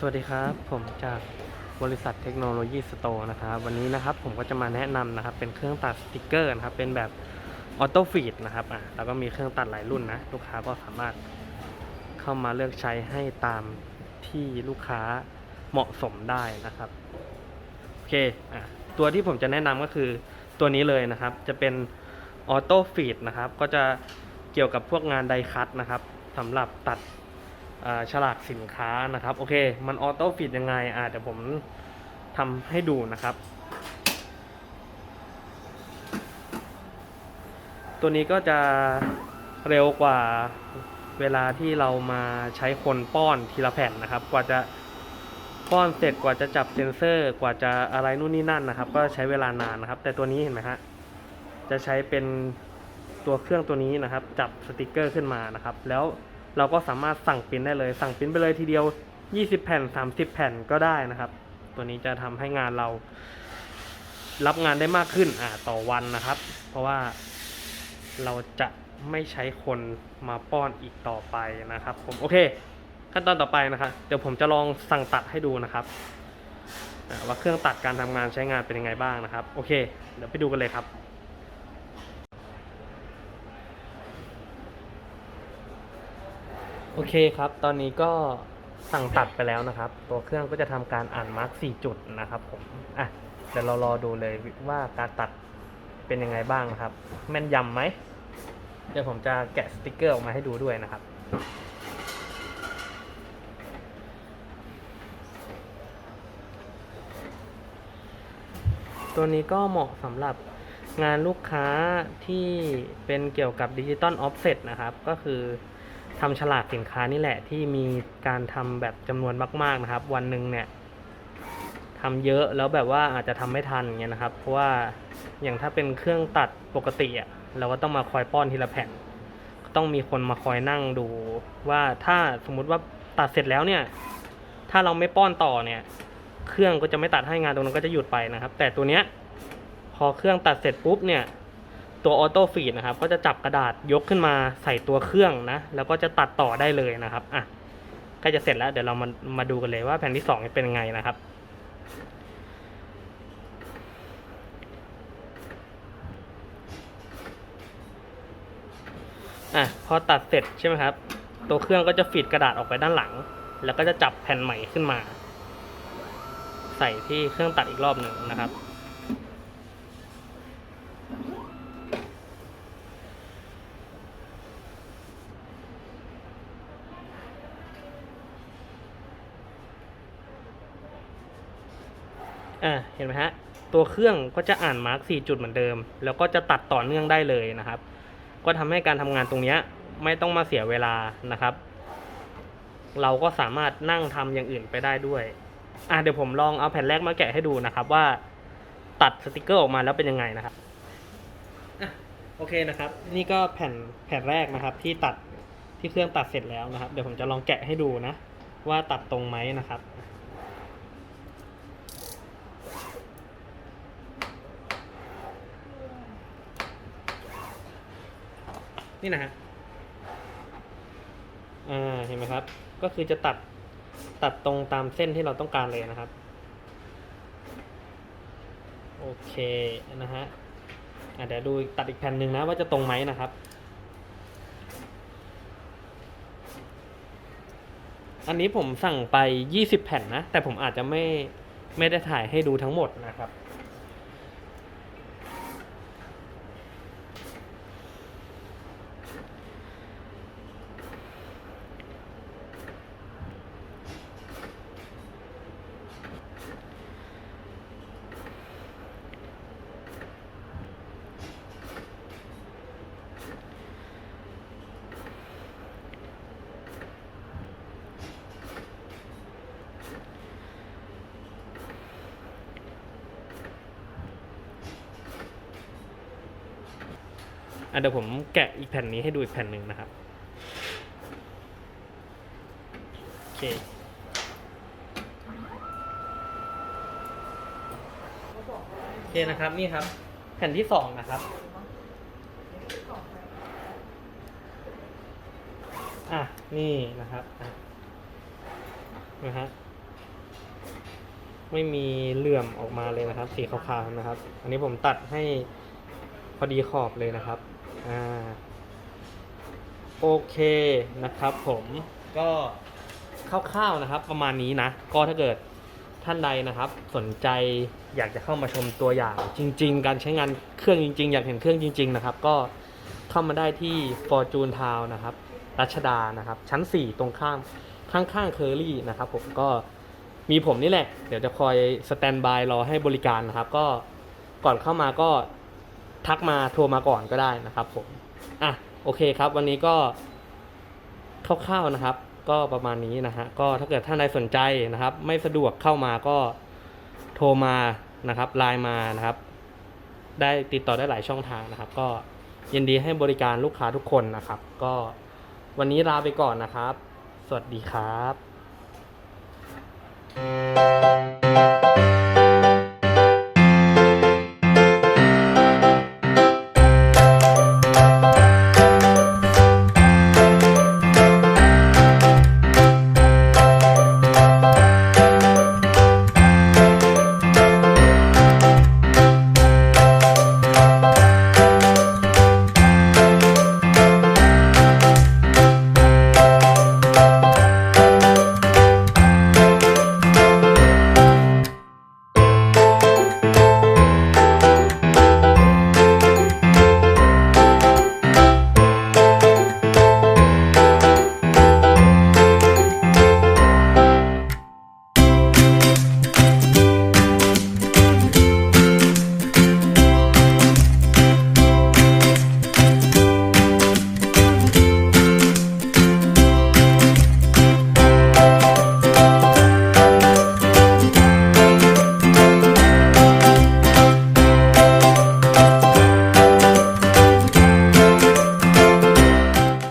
สวัสดีครับ ผมจากบริษัทเทคโนโลยีสโตร์นะครับ วันนี้นะครับผมก็จะมาแนะนำนะครับ เป็นเครื่องตัดสติกเกอร์นะครับ เป็นแบบออโต้ฟีดนะครับอะแล้วก็มีเครื่องตัดหลายรุ่นนะ ลูกค้าก็สามารถเข้ามาเลือกใช้ให้ตามที่ลูกค้าเหมาะสมได้นะครับ โอเคอะตัวที่ผมจะแนะนำก็คือตัวนี้เลยนะครับ จะเป็นออโต้ฟีดนะครับ ก็จะเกี่ยวกับพวกงานไดคัตนะครับสำหรับตัด ฉลากสินค้านะครับ โอเค มันออโต้ฟิตยังไงอ่าเดี๋ยวผมทำให้ดูนะครับ ตัวนี้ก็จะเร็วกว่าเวลาที่เรามาใช้คนป้อนทีละแผ่นนะครับ กว่าจะป้อนเสร็จกว่าจะจับเซนเซอร์ กว่าจะอะไรนู่นนี่นั่นนะครับ ก็ใช้เวลานานนะครับ แต่ตัวนี้เห็นไหมฮะจะใช้เป็นตัวเครื่องตัวนี้นะครับ จับสติกเกอร์ขึ้นมานะครับ แล้ว เราก็สามารถสั่งปริ้นได้เลย สั่งปริ้นไปเลยทีเดียว 20 แผ่น 30 แผ่นก็ได้นะครับ ตัวนี้จะทำให้งานเรา รับงานได้มากขึ้นอ่าต่อวันนะครับ เพราะว่าเราจะไม่ใช้คนมาป้อนอีกต่อไปนะครับ ผมโอเค ขั้นตอนต่อไปนะครับเดี๋ยวผมจะลองสั่งตัดให้ดูนะครับอ่าว่าเครื่องตัดการทำงานใช้งานเป็นยังไงบ้างนะครับ โอเค เดี๋ยวไปดูกันเลยครับ โอเคครับ ตอนนี้ก็สั่งตัดไปแล้วนะครับ ตัวเครื่องก็จะทำการอ่านมาร์ก4จุดนะครับผม อะ เดี๋ยวเรารอดูเลยว่าการตัดเป็นยังไงบ้างนะครับ แม่นยำไหม เดี๋ยวผมจะแกะสติกเกอร์ออกมาให้ดูด้วยนะครับตัวนี้ก็เหมาะสำหรับงานลูกค้าที่เป็นเกี่ยวกับดิจิตอลออฟเซ็ตนะครับ ก็คือ ทำฉลากสินค้านี่แหละที่มีการทำแบบจำนวนมาก ๆนะครับ วันหนึ่งเนี่ยทำเยอะแล้วแบบว่าอาจจะทำไม่ทันเงี้ยนะครับ เพราะว่าอย่างถ้าเป็นเครื่องตัดปกติอะเราก็ต้องมาคอยป้อนทีละแผ่นต้องมีคนมาคอยนั่งดู ว่าถ้าสมมุติว่าตัดเสร็จแล้วเนี่ย ถ้าเราไม่ป้อนต่อเนี่ย เครื่องก็จะไม่ตัดให้งานตรงนั้นก็จะหยุดไปนะครับ แต่ตัวเนี้ยพอเครื่องตัดเสร็จปุ๊บเนี่ย ตัวออโต้ฟีดนะครับ ก็จะจับกระดาษยกขึ้นมาใส่ตัวเครื่องนะ แล้วก็จะตัดต่อได้เลยนะครับอะใกล้จะเสร็จแล้วเดี๋ยวเรามามาดูกันเลยว่าแผ่นที่สองเป็นยังไงนะครับ อะพอตัดเสร็จใช่ไหมครับ ตัวเครื่องก็จะฟีดกระดาษออกไปด้านหลัง แล้วก็จะจับแผ่นใหม่ขึ้นมา ใส่ที่เครื่องตัดอีกรอบหนึ่งนะครับ อ่าเห็นไหมฮะ ตัวเครื่องก็จะอ่านมาร์ก4จุดเหมือนเดิม แล้วก็จะตัดต่อเนื่องได้เลยนะครับ ก็ทำให้การทำงานตรงนี้ไม่ต้องมาเสียเวลานะครับ เราก็สามารถนั่งทำอย่างอื่นไปได้ด้วย อะเดี๋ยวผมลองเอาแผ่นแรกมาแกะให้ดูนะครับว่าตัดสติกเกอร์ออกมาแล้วเป็นยังไงนะครับอโอเคนะครับ นี่ก็แผ่นแผ่นแรกนะครับ ที่ตัดที่เครื่องตัดเสร็จแล้วนะครับ เดี๋ยวผมจะลองแกะให้ดูนะ ว่าตัดตรงไหมนะครับ นี่นะฮะอ่าเห็นไหมครับ ก็คือจะตัดตัดตรงตามเส้นที่เราต้องการเลยนะครับ โอเคนะฮะอะเดี๋ยวดูตัดอีกแผ่นหนึ่งนะว่าจะตรงไหมนะครับ อันนี้ผมสั่งไป 20 แผ่นนะ แต่ผมอาจจะไม่ไม่ได้ถ่ายให้ดูทั้งหมดนะครับ เดี๋ยวผมแกะอีกแผ่นนี้ให้ดูอีกแผ่นหนึ่งนะครับ โอเค โอเคนะครับนี่ครับ แผ่นที่สองนะครับ อะ นี่นะครับนะฮะไม่มีเหลื่อมออกมาเลยนะครับ สีขาวๆนะครับ อันนี้ผมตัดให้พอดีขอบเลยนะครับ อ่าโอเคนะครับผมก็คร่าวๆนะครับ ประมาณนี้นะ ก็ถ้าเกิดท่านใดนะครับ สนใจอยากจะเข้ามาชมตัวอย่างจริง ๆ การใช้งานเครื่องจริง ๆ อยากเห็นเครื่องจริง ๆ นะครับ ก็เข้ามาได้ที่ Fortune Town นะครับรัชดานะครับ ชั้น 4 ตรงข้ามข้างๆเคอรี่นะครับผมก็มีผมนี่แหละ เดี๋ยวจะคอยสแตนบายรอให้บริการนะครับ ก็ก่อนเข้ามาก็ ทักมาโทรมาก่อนก็ได้นะครับผมอะโอเคครับ วันนี้ก็คร่าวๆนะครับ ก็ประมาณนี้นะฮะก็ถ้าเกิดท่านใดสนใจนะครับ ไม่สะดวกเข้ามาก็โทรมานะครับไลน์มานะครับ ได้ติดต่อได้หลายช่องทางนะครับ ก็ยินดีให้บริการลูกค้าทุกคนนะครับ ก็วันนี้ลาไปก่อนนะครับ สวัสดีครับ